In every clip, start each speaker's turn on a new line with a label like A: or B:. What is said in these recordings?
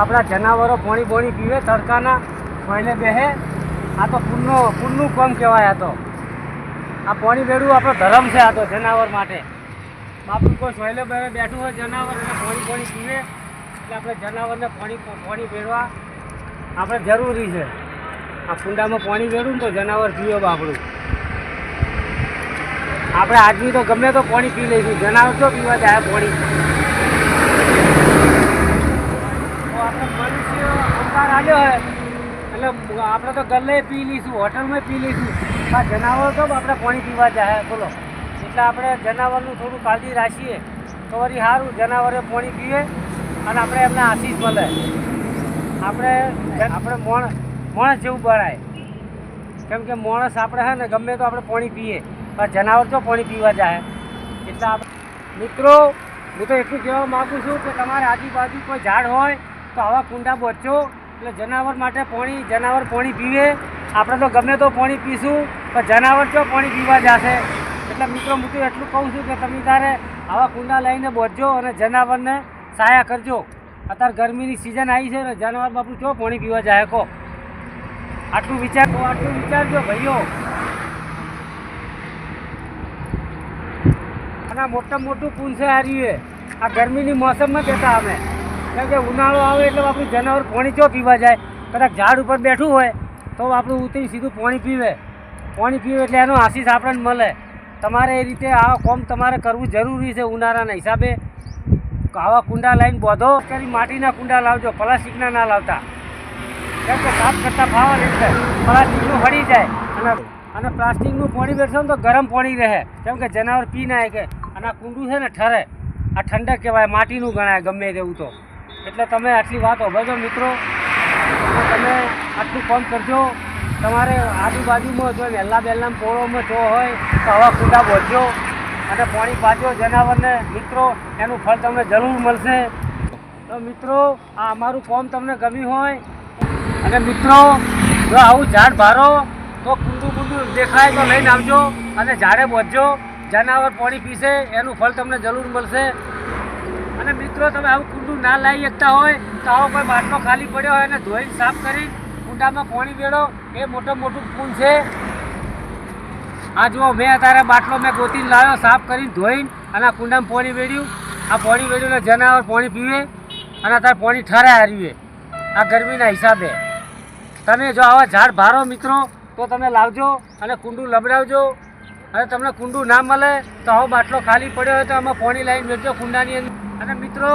A: આપણા જનાવરો પોણી બોણી પીવે, તડકાના કોઈને બેહે. આ તો પૂરનો, પૂરનું કામ કહેવાય આ તો. આ પોણી બેડું આપણો ધર્મ છે આ તો જનાવર માટે. બાપુ કોઈ સોયલે બે બેઠું હોય, જનાવર અને પોણી પોણી પીવે, એટલે આપણે જનાવરને પોણી પોણી બેડવા આપણે જરૂરી છે. આ કુંડામાં પાણી વેડું તો જનાવર પીવે બાપડું. આપણે આદમી તો ગમે તો પાણી પી લઈશું. જનાવર તો પીવા જાય પાણી તો આપણે અવતાર આવ્યો હોય એટલે આપણે તો ગલ્લે પી લઈશું, હોટલમાં પી લઈશું. આ જનાવર તો આપણે પાણી પીવા જાય બોલો. એટલે આપણે જનાવરનું થોડું કાળજી રાખીએ. તો વળી સારું, જનાવરે પાણી પીએ અને આપણે એમને આશીષ મળે. આપણે આપણે મોણ માણસ જેવું બનાય કેમ કે માણસ આપણે છે ને, ગમે તો આપણે પાણી પીએ. પણ જનાવર તો પાણી પીવા જાય એટલે આપણે મિત્રો, હું તો એટલું કહેવા માગું છું કે તમારે આજુબાજુ કોઈ ઝાડ હોય, તો આવા કુંડા બચો. એટલે જનાવર માટે પાણી, જનાવર પાણી પીવે. આપણે તો ગમે તો પાણી પીશું, પણ જનાવર તો પાણી પીવા જશે? એટલે મિત્રો, હું એટલું કહું છું કે તમે તારે આવા કુંડા લઈને બોજો અને જનાવરને સહાય કરજો. અત્યારે ગરમીની સિઝન આવી છે અને જાનવર બાપુ ચો પાણી પીવા જાય કહો? આટલું વિચાર આટલું વિચારજો ભાઈઓ. અને આ મોટામાં મોટું પૂન છે હાર્યું આ ગરમીની મોસમમાં કહેતા અમે. કેમ કે ઉનાળો આવે એટલે આપણું જનાવર પાણી ચો પીવા જાય? કદાચ ઝાડ ઉપર બેઠું હોય, તો આપણું ઉતરી સીધું પાણી પીવે. પાણી પીવે એટલે એનો આશીષ આપણને મળે. તમારે એ રીતે આ કોમ તમારે કરવું જરૂરી છે ઉનાળાના હિસાબે. આવા કુંડા લાવીને બોધો. કરી માટીના કુંડા લાવજો, પ્લાસ્ટિકના ના લાવતા. કેમ કે સાફ કરતા ફાવર એટલે પ્લાસ્ટિકનું ફળી જાય. અને અને પ્લાસ્ટિકનું પાણી બેઠશો ને તો ગરમ પાણી રહે. કેમ કે જનાવર પી નાખે અને આ કુંડું છે ને ઠરે. આ ઠંડક કહેવાય, માટીનું ગણાય ગમે તેવું તો. એટલે તમે આટલી વાત હોભળજો મિત્રો તમે આટલું ફોન કરજો. તમારે આજુબાજુમાં જો વહેલા બેલામાં પોળોમાં જો હોય, તો હવા કુંડા બોધજો અને પાણી પાજો. જનાવરને મિત્રો, એનું ફળ તમને જરૂર મળશે. તો મિત્રો, આ અમારું ફોર્મ તમને ગમ્યું હોય, અને મિત્રો, જો આવું ઝાડ ભારો, તો કુંડું કુંડું દેખાય તો લઈને આવજો અને ઝાડે બોધજો. જનાવર પાણી પીશે, એનું ફળ તમને જરૂર મળશે. અને મિત્રો, તમે આવું કુંડું ના લાવી શકતા હોય તો આવો કોઈ માટલો ખાલી પડ્યો હોય અને ધોઈને સાફ કરી કુંડામાં પાણી વેળો. એ મોટું મોટું કુંડ છે. આ જુઓ, મેં અત્યારે બાટલો મેં ગોતીને લાવ્યો, સાફ કરીને ધોઈને અને આ કુંડામાં પાણી વેડ્યું. આ પાણી વેડ્યું જનાવર પાણી પીવે અને અત્યારે પાણી ઠરે હારીએ. આ ગરમીના હિસાબે. તમે જો આવા ઝાડ ભારો મિત્રો, તો તમે લાવજો અને કુંડું લબડાવજો. અને તમને કુંડું ના મળે તો આવો બાટલો ખાલી પડ્યો હોય તો આમાં પાણી લાવીને વેચજો કુંડાની અંદર. અને મિત્રો,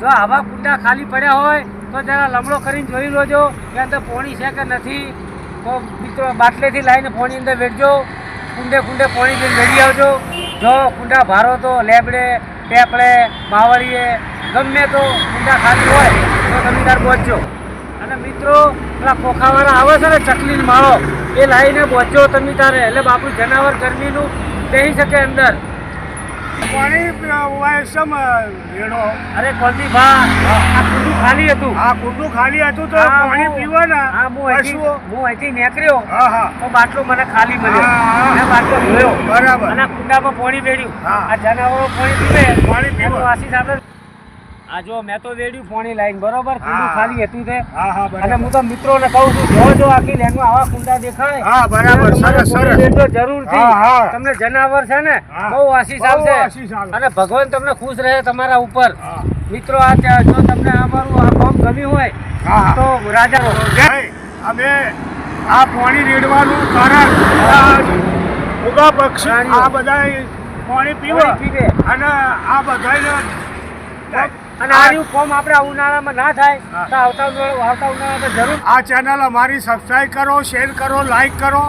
A: જો આવા કુંડા ખાલી પડ્યા હોય, તો જરા લમડો કરીને જોઈ લોજો, કે અંદર પોણી છે કે નથી. તો મિત્રો, બાટલેથી લાવીને પોણી અંદર વેચજો કુંડે કુંડે પોણી જઈને વેડી આવજો. જો કુંડા ભારો તો લેબડે ટેપડે માવડીએ ગમે તો કુંડા ખાલી હોય, તો તમે બોચજો અને મિત્રો, પેલા ખોખાવાળા આવે છે ને ચકલીનો માળો, એ લાવીને બોચજો તમે તારે. એટલે બાપુ જનાવર ગરમીનું બેસી શકે અંદર.
B: પાણી પીવાય સમ ભેડો
A: અરે કોલની ભા આ કુંડું ખાલી હતું.
B: આ કુંડું ખાલી હતું તો પાણી
A: હું-
B: ને
A: હા હું અહીંથી હું અહીંથી નીકળ્યો.
B: હા હા.
A: તો બાટલો મને ખાલી મળ્યો. મેં બાટલો
B: બરાબર.
A: અને કુંડામાં પાણી વેડ્યું
B: હા.
A: આ જનાવરો પાણી પીવે.
B: પાણી પીવો.
A: આશીષ આપણે આ જો મેં તો વેડ્યું પોણી લાઈન બરોબર? કુંડું ખાલી હતું તે.
B: હા હા
A: અને હું તો મિત્રોને કહું છું જો જો આખી લેનમાં આવા કુંડા દેખાય
B: હા બરાબર સરસ સરસ.
A: જરૂરથી. તમને જનાવર છે ને. બહુ આશીષ આવશે. અને ભગવાન તમને ખુશ રહે તમારા ઉપર. મિત્રો આ જો તમને અમારું આ કામ ગમ્યું હોય. તો રાજા
B: અમે આ પાણી રેડવાનું કારણ આ ઉગા પક્ષી આ બધા પાણી પીવે
A: પાણી પીવે.
B: અને આ બધાને
A: અને આ રહ્યું આપણે ઉનાળામાં ના થાય તો આવતા આવતા ઉનાળામાં જરૂર
B: આ ચેનલ અમારી સબસ્ક્રાઈબ કરો શેર કરો લાઈક કરો.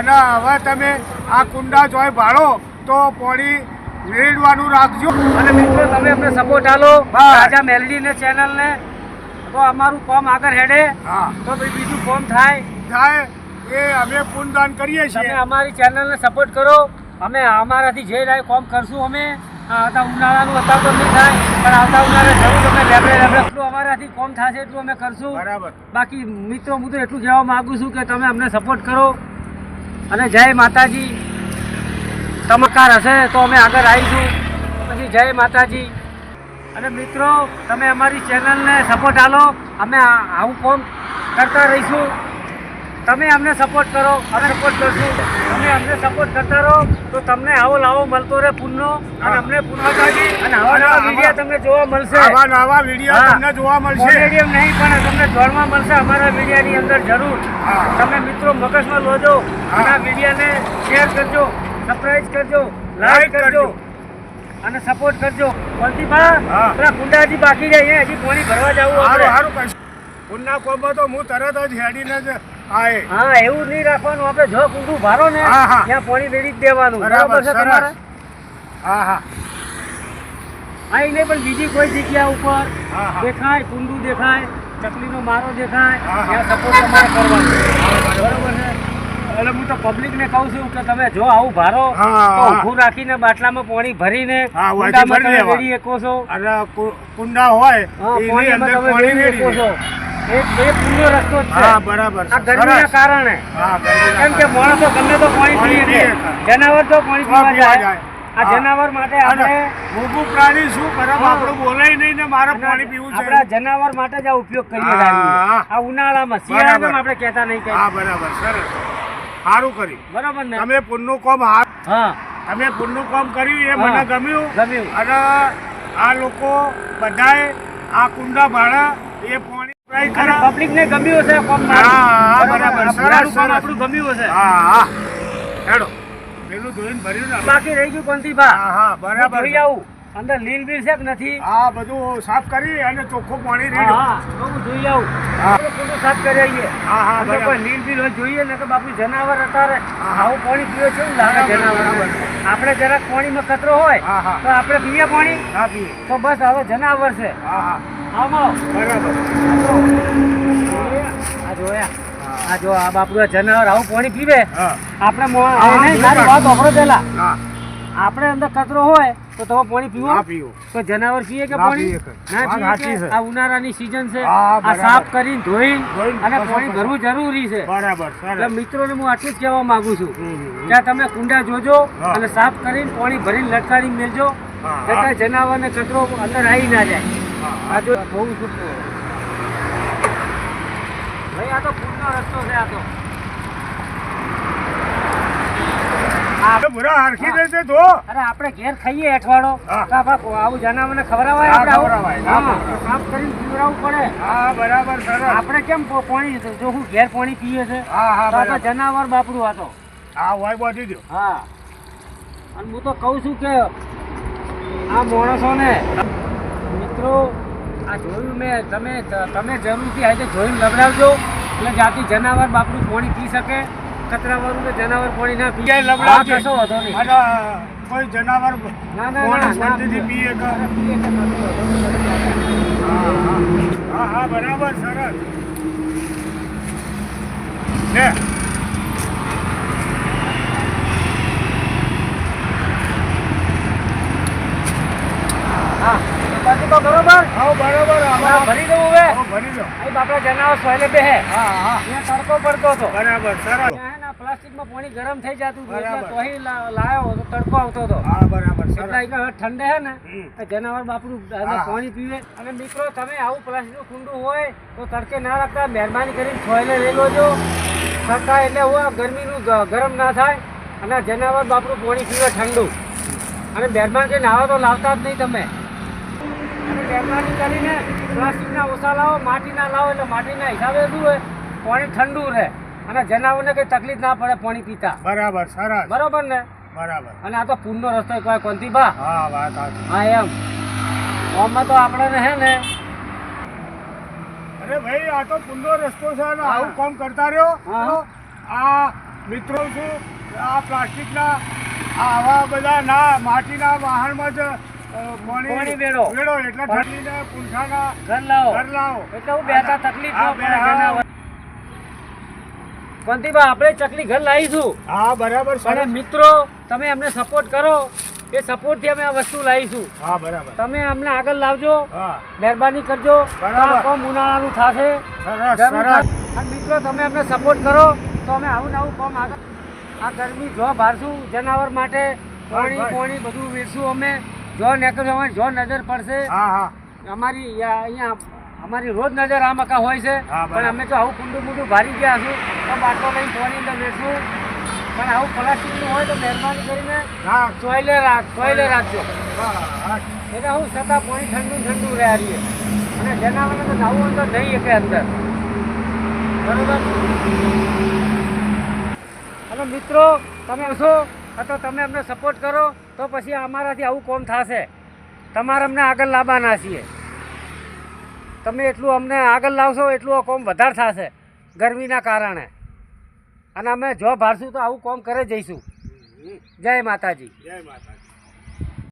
B: અને હવે તમે આ કુંડા જોઈ ભાળો તો પોણી રેડવાનું રાખજો.
A: અને મિત્રો તમે અમને સપોર્ટ આલો. રાજા મેલડી ને ચેનલ ને તો અમારું કોમ આગળ હેડે.
B: હા.
A: તો બીજું કોમ થાય.
B: થાય એ અમે પૂનદાન કરીએ છીએ.
A: અમારી ચેનલને સપોર્ટ કરો. અમે અમારાથી જે રાય કોમ કરશું અમે. આવતા ઉનાળાનું અત્યારે તો નહીં થાય પણ આવતા ઉનાળે જરૂર અમે લેબડે લેબડે એટલું અમારાથી કોમ થશે એટલું અમે કરશું.
B: બરાબર.
A: બાકી મિત્રો હું તો એટલું કહેવા માંગુ છું કે તમે અમને સપોર્ટ કરો. અને જય માતાજી. ચમત્કાર હશે તો અમે આગળ આવીશું. પછી જય માતાજી. અને મિત્રો તમે અમારી ચેનલને સપોર્ટ આલો. અમે આવું કોમ કરતા રહીશું. તમે અમને સપોર્ટ કરો અમે સપોર્ટ કરશું. તમે અમને સપોર્ટ કરતા રહો તો તમને આવો લાવો મળતો રહે પુનનો અને અમને પુનઃ અને આવા નવા વીડિયો તમને જોવા મળશે.
B: આવા નવા વીડિયો તમને જોવા મળશે.
A: કોમેડિયમ નહીં પણ તમને જોડવા મળશે અમારા મીડિયાની અંદર જરૂર. તમે મિત્રો મગજમાં લોજો આ વિડીયાને શેર કરજો સબસ્ક્રાઇબ કરજો લાઈક કરજો. અને સપોર્ટ કરજો. બલતીભા
B: હા.
A: પેલા કુંડાજી બાકી જાય હજી પાણી ભરવા જવું
B: સારું સારું કહીશ પુનના કોમમાં તો હું તરત જ હેડીને જ
A: હા એવું નહીં રાખવાનું. આપણે જો કુંડું ભારો ને. ત્યાં પાણી વેડી જ દેવાનું.
B: બરાબર
A: છે તમારે?
B: હા હા.
A: અહીં નહીં પણ બીજી કોઈ જગ્યા ઉપર. દેખાય કુંડું દેખાય ચકલીનો મારો દેખાય. ત્યાં સપોર્ટ તમારે કરવાનો. બરાબર છે? એટલે હું તો પબ્લિક ને કહું છું કે તમે જો આવું ભારો તો ઊભું રાખીને બાટલામાં પાણી ભરીને કુંડામાં તમે. વેડી શકો છો.
B: અને કુંડા હોય એની અંદર પાણી
A: વેડી શકો છો. રસ્તો છે.
B: હા બરાબર
A: આ ગરમીના કારણે. કેમ કે માણસો ગમે તો પાણી
B: પાણી
A: પીએ જનાવર તો પાણી પીવા જાય. આ જનાવર માટે આપણે
B: મૂગું પ્રાણી શું કરે આપણું બોલાય નહીં ને મારે પાણી પીવું છે.
A: આપણા જનાવર માટે જ આ ઉપયોગ કરીએ
B: હા,
A: આ ઉનાળામાં શિયાળામાં. આપણે કહેતા નહીં કઈ
B: હા બરાબર. સરસ. સારું કર્યું.
A: બરાબર ને?
B: તમે પુણ્યનું કામ હા તમે પુણ્યનું કામ કર્યું એ મને ગમ્યું.
A: ગમ્યું.
B: અને આ લોકો બધાએ આ કુંડા ભાડા એ પાણી
A: ગમ્યું હશે
B: હા, બરાબર. સરસ.
A: આપણું ગમ્યું હશે.
B: હા હા. હેડો. પેલું ધોઈને ભર્યું ને
A: બાકી રહી ગયું કોનતીભા
B: હા હા બરાબર
A: આવું. અંદર લીલ બીલ છે કે નથી?
B: હા બધું સાફ કરી અને ચોખ્ખું પાણી રેડ્યું.
A: હા હું જોઈ આવું.
B: હા.
A: ખોટું સાફ કરી આવીએ.
B: હા હા
A: અંદર કોઈ લીલ બીલ હોય જોઈએ ને કે બાપુ જનાવર અત્યારે આવું પાણી પીવે છે લાગે જનાવર આપણે જરાક પાણીમાં કચરો હોય તો આપણે પીએ પાણી.
B: હા પીએ.
A: તો બસ હવે જનાવર છે.
B: હા હા.
A: આમાં
B: બરાબર.
A: આ જોયા આ જો આ બાપુ આ જનાવર આવું પાણી પીવે. આપણે આપણે અંદર કચરો હોય તો તમે પાણી પીવો?
B: ના પીવું.
A: તો જનાવર પીએ કે પાણી? ના પીએ આ ઉનાળાની સીઝન છે. આ સાફ કરીને ધોઈને અને પાણી ભરવું જરૂરી છે.
B: બરાબર
A: એટલે મિત્રોને હું આટલું જ કહેવા માંગુ છું. કે તમે કુંડા જોજો અને સાફ કરીને પાણી ભરીને લટકાડીને
B: મેળજો
A: એટલે જનાવરને કચરો અંદર આવી ના જાય.
B: આજે
A: આ જો બહુ છૂટકો ભાઈ આ તો પૂરનો રસ્તો છે આ તો
B: આપણે ભૂરા હરખી
A: હા.
B: રીતે
A: અરે આપણે ઘેર ખાઈએ અઠવાડો. તો આવું જનાવરને ખવડાવાય આપણે. સાફ કરીને પીવડાવવું પડે.
B: હા બરાબર
A: આપણે કેમ પાણી જો હું ઘેર પાણી પીએ છે
B: હા હા
A: તો જનાવર બાપડું આ તો
B: હા હોય દો
A: હા. અને હું તો કહું છું કે આ માણસોને મિત્રો આ જોયું મેં તમે તમે જરૂરથી આજે જોઈને લગડાવજો એટલે જાતિ જનાવર બાપડું પાણી પી શકે. કચરાવાળું કે જનાવર પાણી ના પીએ
B: લબડા.
A: કશો વાંધો નહીં.
B: કોઈ જનાવર
A: ના ના ના, ના.
B: શાંતિથી પીએ
A: નહીં.
B: હા હા બરાબર સરસ. લે
A: હા બાકી તો બરોબર
B: હા બરાબર
A: હા,
B: આમાં
A: ભરી દઉં હવે
B: હા,
A: બાપડા જનાવર સોયલે બેહે.
B: હા હા.
A: તડકો પડતો હતો.
B: બરાબર સરસ.
A: પ્લાસ્ટિકમાં પાણી ગરમ થઈ જતું હતું એટલે
B: બરાબર.
A: તોય લા- લાયો તો તડકો આવતો હતો.
B: હા બરાબર સરસ.
A: ઠંડે હે ને જનાવર બાપડું પાણી પીવે. અને મિત્રો તમે આવું પ્લાસ્ટિકનું કુંડું હોય તો તડકે ના રાખતા મહેરબાની કરીને સોયલે લઈ લોજો. સરકાર એટલે હું ગરમીનું ગરમ ના થાય અને જનાવર બાપડું પાણી પીવે ઠંડુ. અને મહેરબાની કરીને આવો તો લાવતા જ નહીં તમે. અને મહેરબાની કરીને પ્લાસ્ટિકના ઓછા લાવો માટીના લાવો એટલે માટીના હિસાબે શું હોય? પાણી ઠંડુ રહે અને જનાવરને કંઈ તકલીફ ના પડે પાણી પીતા.
B: બરાબર સરસ.
A: બરાબર ને?
B: બરાબર.
A: અને આ તો પૂરનો રસ્તો કોઈ કોંતીબા
B: હા વાત
A: હા એમ. આમાં તો આપણને હે ને?
B: અરે ભાઈ આ તો પુંડો રસ્તો છે અને આવું કામ કરતા રહ્યો. આ મિત્રો છું આ પ્લાસ્ટિકના આ આવા બધા ના માટીના વાહનમાં જ અ,
A: વેડો.
B: વેડો એટલે ઠંડીને પૂંછાના
A: ઘર લાવો.
B: ઘર લાવો.
A: એટલે હું બેઠા તકલીફ ન પડે
B: હા.
A: આપણે ચકલી ઘર લાવીશું
B: હા બરાબર
A: અને મિત્રો તમે અમને સપોર્ટ કરો. એ સપોર્ટથી અમે આ વસ્તુ લાવીશું.
B: હા બરાબર.
A: તમે અમને આગળ લાવજો.
B: હા.
A: મહેરબાની કરજો. કોમ ઉનાળાનું થશે. અને મિત્રો તમે અમને સપોર્ટ કરો તો અમે આવું ને આવું કામ આગળ આ ગરમી જો ભારશું જનાવર માટે પાણી
B: પોણી
A: પાણી બધું વેચશું અમે. જો નીકળશો હોય જો નજર પડશે
B: હા હા.
A: અમારી અહીંયા અમારી રોજ નજર આ મકા હોય છે. પણ અમે તો આવું કુંડું મુંડું ભારી ગયા છું. તો બાટલો લઈને પાણી અંદર બેઠું. પણ આવું પ્લાસ્ટિકનું હોય તો મહેરબાની કરીને
B: હા.
A: ચોઈલે રાખ ચોઈલે રાખજો. એટલે હું છતાં પાણી ઠંડુ ઠંડુ રહ્યા રહીએ અને જનાવરને તો જવું અંદર નહીં શકે અંદર. બરોબર? અને મિત્રો તમે છો અથવા તમે અમને સપોર્ટ કરો. તો પછી અમારાથી આવું કોમ થશે. તમારે અમને આગળ લાવવાના છીએ. તમે એટલું અમને આગળ લાવશો એટલું આ કોમ વધારે થશે ગરમીના કારણે. અને અમે જો ભારશું તો આવું કોમ કરે જઈશું. જય માતાજી.
B: જય માતા